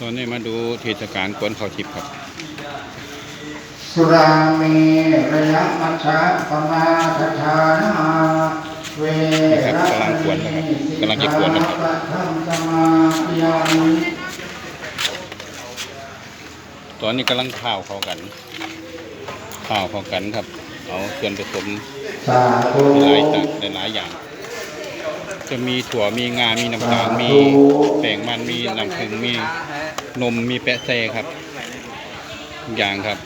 ตอนนี้มาดูเทศกาลกวนเขาวทิพย์ครับ สุราเมระยะมัชฌะปมาทฐานาเวนี่ครับกำลังกวนนะครับกำลังจะกวนนะครับสิกขาปะทังสมาธิยามิตอนนี้กำลังข้าวเข้ากันข้าวเข้ากันครับ เอาส่วนผสมสาธุหลายต่างหลายๆอย่าง จะมีถั่วมีงา มีน้ำตาล มีแป้งมัน มีน้ำผึ้งมีนม มีแปะเซครับทุกอย่างครับ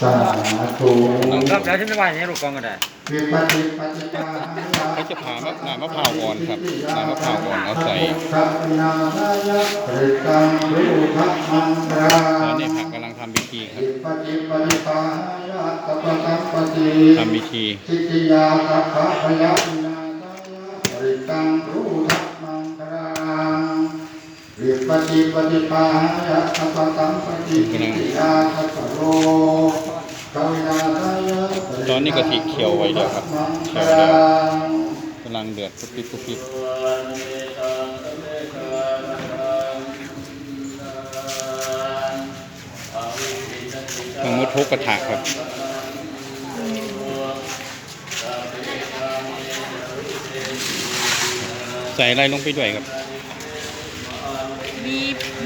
สาธุครับแล้วฉันจะว่าอย่างนี้ลูกกองก็ได้วิปัสสิปฏิปาหาเขาจะผ่ามะน้ำมะพร้าวอ่อนครับน้ำมะพร้าวอ่อนเอาใส่สัพนาทายะปริตังรูทัมังตราตอนนี้ผักกำลังทำพิธีครับวิปัสสิปฏิปาหายะตปะตังปฏิทำพิธีทิฏฐิยาสัพพะพยาวินาศายะปริตังรูทัมังตราวิปัสสิปฏิปาหายะตปะตังปฏิทิฏฐิยาสัพพะโลกวินาศายะปริตังตอนนี้กะทิเคี่ยวไว้แล้วครับมังเคี่ตยวแล้วรากำลังเดือดปุ๊บปิ๊บปุ๊บปิ๊บ ต้องมุดทุกกระถางครับใส่อะไรลงไปด้วยครับ มี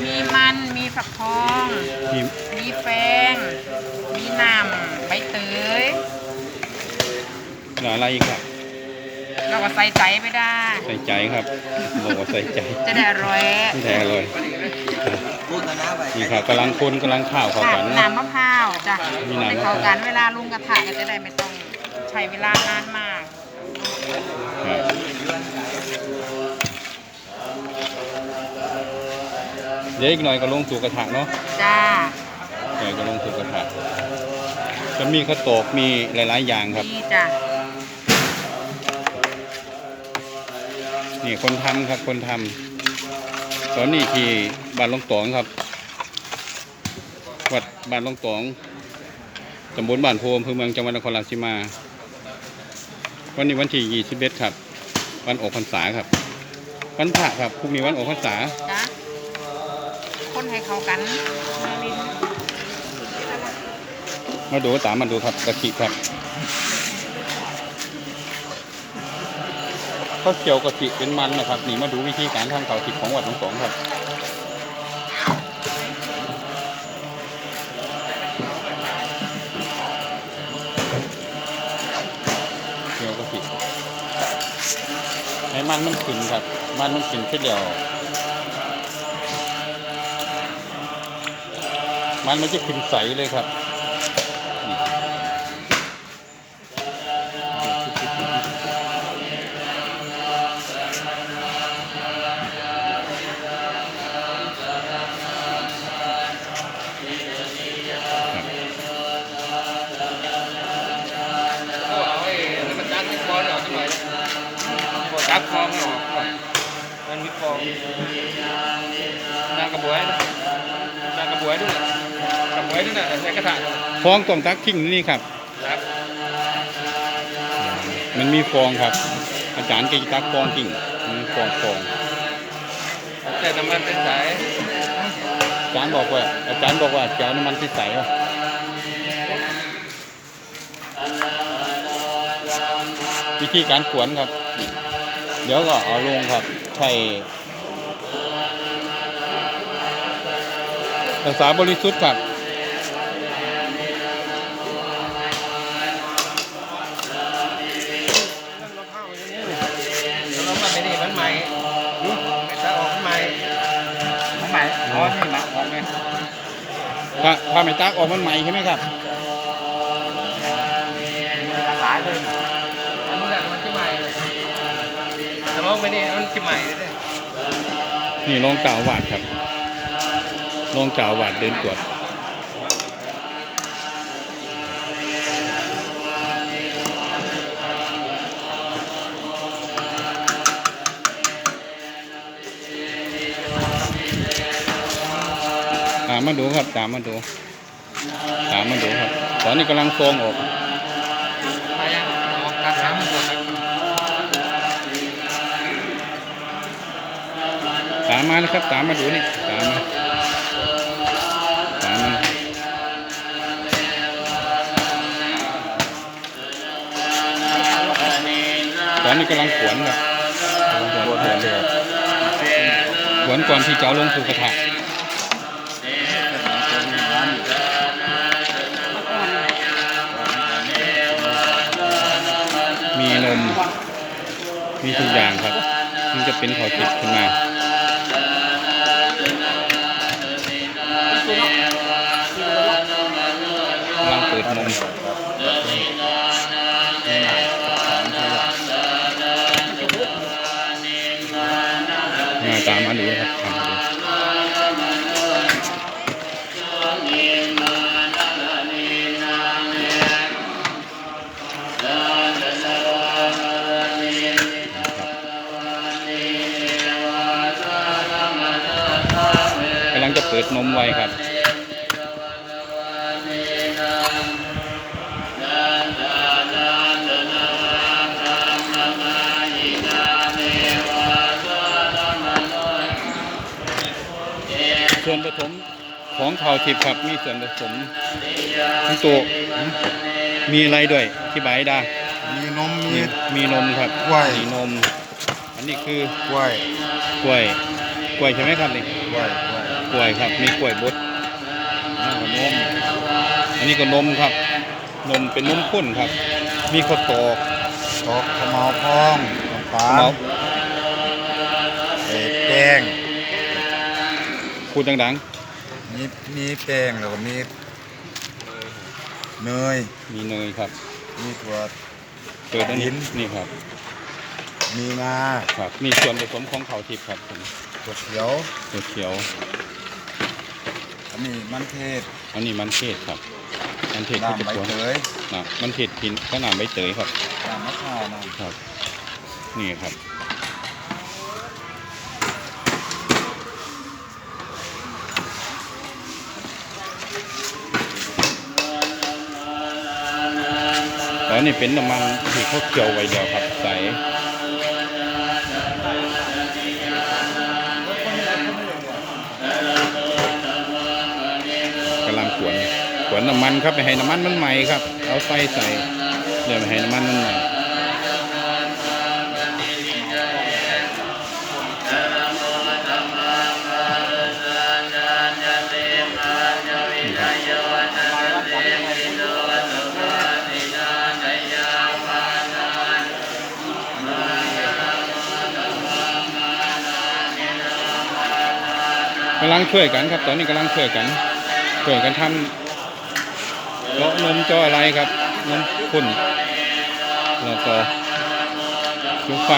มีมันมีฝักทอง มีมีแป้งมีน้ำใบเตยอะไรอีกครับ เราก็ใส่ใจไม่ได้ ใส่ใจครับบอกว่าใส่ใจ จะได้อร่อยไม่แท้เลยนี่ครับกำลังคนกำลังข้าวเข้าค่ะกันน้ำมะพร้าว จ้ะมีน้ำมะพร้าวให้เข้ากันเวลาลุงกระถาก็จะได้ไม่ต้องใช้เวลานานมาก ครับเดี๋ยวอีกหน่อยก็ลงสู่กระถางเนาะจ้า หน่อยก็ลงสู่กระถางจะมีข้าวตอกมีหลายๆอย่างครับดีจ้ะนี่คนทำครับคนทำตอนนี้ที่บ้านลงตองครับ วัดบ้านลงตอง ตำบลบ้านโพอำเภอเมืองจังหวัดนครราชสีมา วันนี้วันที่21ครับ วันออกพรรษาครับ วันพระครับพรุ่งนี้วันออกพรรษาจ้ะคนให้เข้ากันมาลินมาดูตามมาดูครับกะทิครับข้าวเจียวกะทิเป็นมันนะครับนี่มาดูวิธีการทำข้าวทิพของวัดหลวงสองครับ มันมันขึ้นครับ มันมันขึ้นขึ้นเดียว มันไม่ใช่ขึ้นใสเลยครับ กระบวยด้วยนะใช้กระถางฟองต้องตักทิ้งนี่ครับ ครับมันมีฟองครับ อาจารย์ก็จะตักฟองทิ้งมันมีฟองฟองแต่น้ำมันเป็นสายอาจารย์บอกว่า อาจารย์บอกว่าจะเอาน้ำมันที่ใสวะวิธีการขวนครับ เดี๋ยวก็เอาลงครับ ใช่ภาษาบริสุทธิ์ครับ ถ้าถ้าไม่ตากออกมันใหม่ใช่ไหมครับสายเลยอันนี้แหละมันจะใหม่แต่ว่าไม่ดีมันจะใหม่เลยนี่ลองกล่าววาดครับลองกล่าวาดเดินตรวจามมาดูครับ ตามมาดู ตามมาดูครับ ตอนนี้กำลังโฟงออกออกตามสามามาเลยครับ ตามมาดูนี่ตามมาตามมาตอนนี้กำลังขวนครับขวนขวนขวนก่อนที่จะลงสู่กระทะ มีทุกอย่างครับมันจะเป็นขอจิตขึ้นมาลังเปิดมุมมาตามมาดูครับ นมไว้ครับส่วนผสมของข้าวทิพย์ครับมีส่วนผสมทั้งตัวมีอะไรด้วยที่บายได้มีนมมีมีมีนมครับกล้วยมีนม อันนี้คือกล้วยกล้วยกล้วยใช่ไหมครับนี่กล้วย กล้วยกล้วยครับ มีกล้วยบดอันนี้ก็นม อันนี้ก็นมครับ นมเป็นนมข้นครับ มีข้าวตอกตอกขมาวพองน้ำตาลเมาเอ่อแป้งพูดดังมีมีแป้งแล้วก็มีเนยๆมีเนยครับ มีถั่วเปิดอันนี้หินนี่ครับ มีงาครับ มีส่วนผสมของข้าวทิพย์ครับผมถั่วเขียวตัวเขียวอั นนี้มันเทศอันนี้มันเทศครับ มันเทศที่จะน้ำใบกวนเตยนะมันเทศกินก็น้ำใบเตยครับ น้ำมะพร้าวน้ำครับ นี่ครับตอนนี้เป็นน้ำมันที่เขาเกี่ยวไว้แล้วครับใส น้ำมันครับไม่ให้น้ำมันมันใหม่ครับ เอาไฟใส่เดี๋ยวไม่ให้น้ำมันมันใหม่กำลังช่วยกันครับ ตอนนี้กำลังช่วยกันช่วยกันทำ เลาะนมจออะไรครับนมข้นแล้วก็คุมไฟ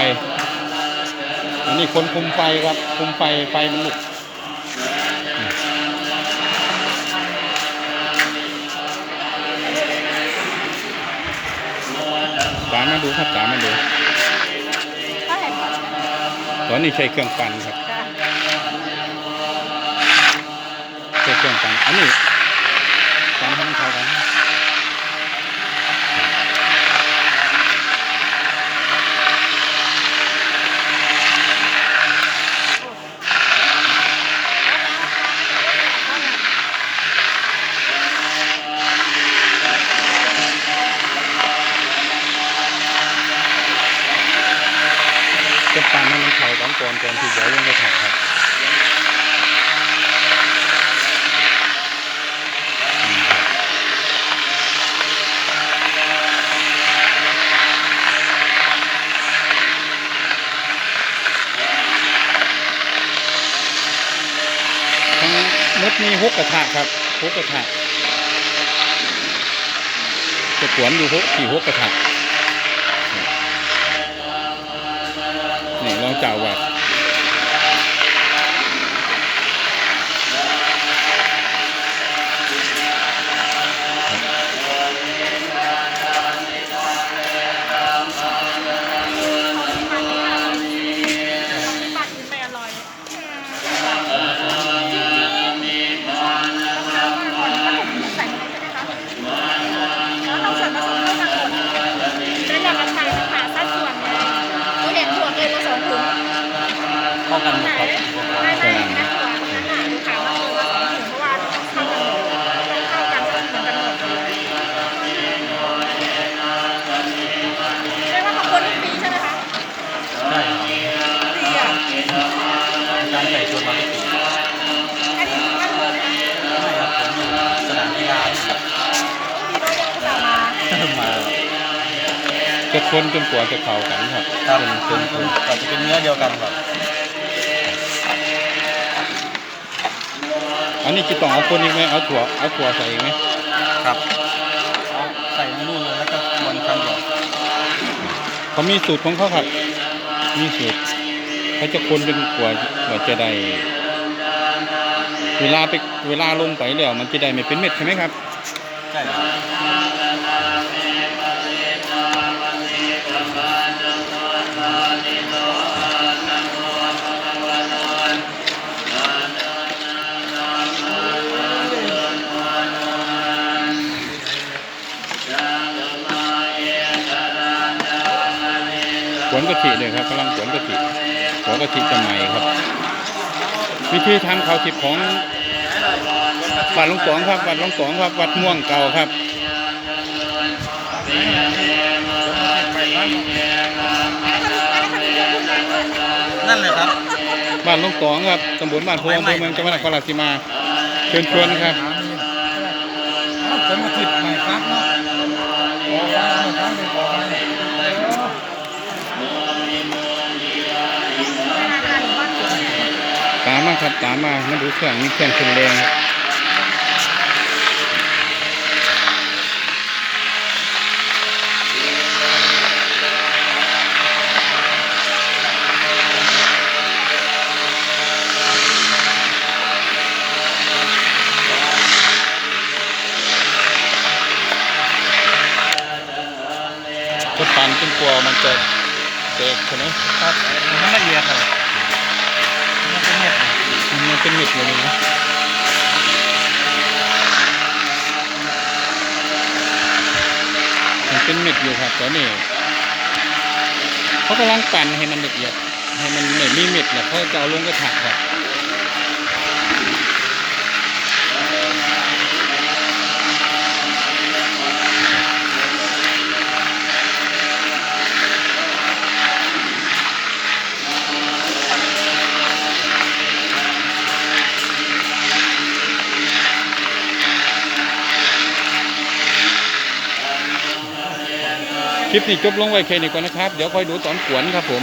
อันนี้คนคุมไฟครับ คุมไฟไฟมันลุกอืมตามมาดูครับตามมาดูตอนนี้ใช้เครื่องปั่นครับใช้เครื่องปั่นอันนี้ นให้มันเขากันจะปั่นให้มันเขากันก่อนก่อนที่จะเอาลงกระถางครับ มดมีหกกระถางครับหกกระถางจะขวนอยู่หกสี่หกกระถางนี่รองจ่าวัด จะคนจนกว่าจะเข้ากันครับครับคนคนคนก็จะเป็นเนื้อเดียวกันครับอันนี้จะต้องเอาคนอีกไหมเอาถั่วเอาถั่วใส่อีกไหมครับเอาใส่ในนู่นเลยแล้วก็ควนครั้งเดียวเขามีสูตรของเขาครับ มีสูตรเขาจะคนจนกว่ากว่าจะได้เวลาไปเวลาลงไปแล้วมันจะได้ไม่เป็นเม็ดใช่ไหมครับ ขวนกะทิเลยครับกำลังขวนกะทิขวนกะทิจะใหม่ครับ วิธีทำข้าวทิพของวัดหลวงตองครับวัดหลวงตองครับวัดม่วงเก่าครับ นั่นเลยครับ บ้านหลวงตองครับตำบลบ้านโพอำเภอเมืองจังหวัดนครราชสีมา เชิญชวนครับผมมาติดใหม่ครับเนาะโอ้ยครับเป็นของใหม่ตามมาครับตามมามาดูเครื่องมีเครื่องชุนแรง นจนกลัวมันจะแตกใช่ไหมครับมันละเอียดเลยมันเป็นเม็ดมันเป็นเม็ดเลยนะมันเป็นเม็ดอยู่ครับตอนนี้เขากำลังปั่นให้มันละเอียดให้มันไม่มีเม็ดแล้วเขาจะเอาลงกระถางครับ คลิปนี้จบลงไว้แค่นี้ก่อนนะครับ เดี๋ยวคอยดูตอนขวนครับผม